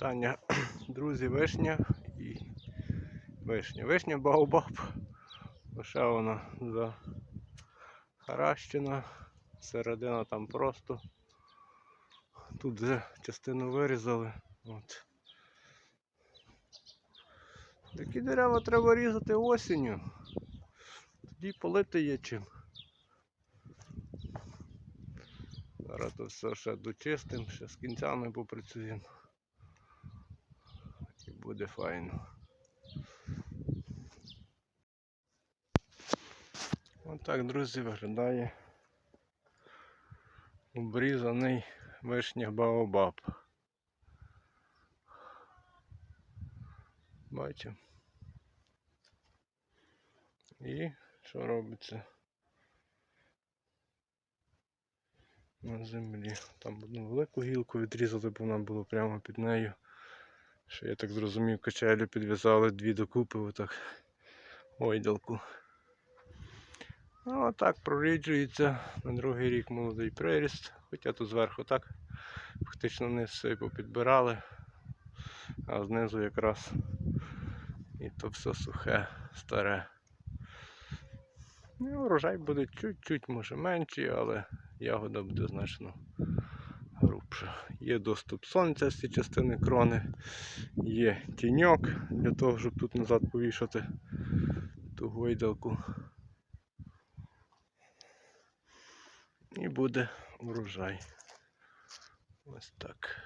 Вітання, друзі, вишня і вишня. Вишня Баобаб. Лише вона захаращена. Середина там просто. Тут вже частину вирізали. От. Такі дерева треба різати осінню. Тоді полити є чим. Зараз то все ще дочистим, ще з кінцями попрацюємо. Буде файно. Отак, друзі, виглядає обрізаний вишня Баобаб. Бачимо. І що робиться? на землі. Там одну велику гілку відрізали, бо вона була прямо під нею. Що я так зрозумів, качелю підв'язали дві докупи, отак ойдалку. Ну а так проріджується на другий рік молодий приріст, хоча тут зверху так фактично низ все попідбирали, а знизу якраз і то все сухе, старе. Ну, урожай буде чуть-чуть, може менший, але ягода буде значно грубша. Є доступ сонця з цієї частини крони, є тіньок для того, щоб тут назад повішати ту гойдалку. І буде урожай. Ось так.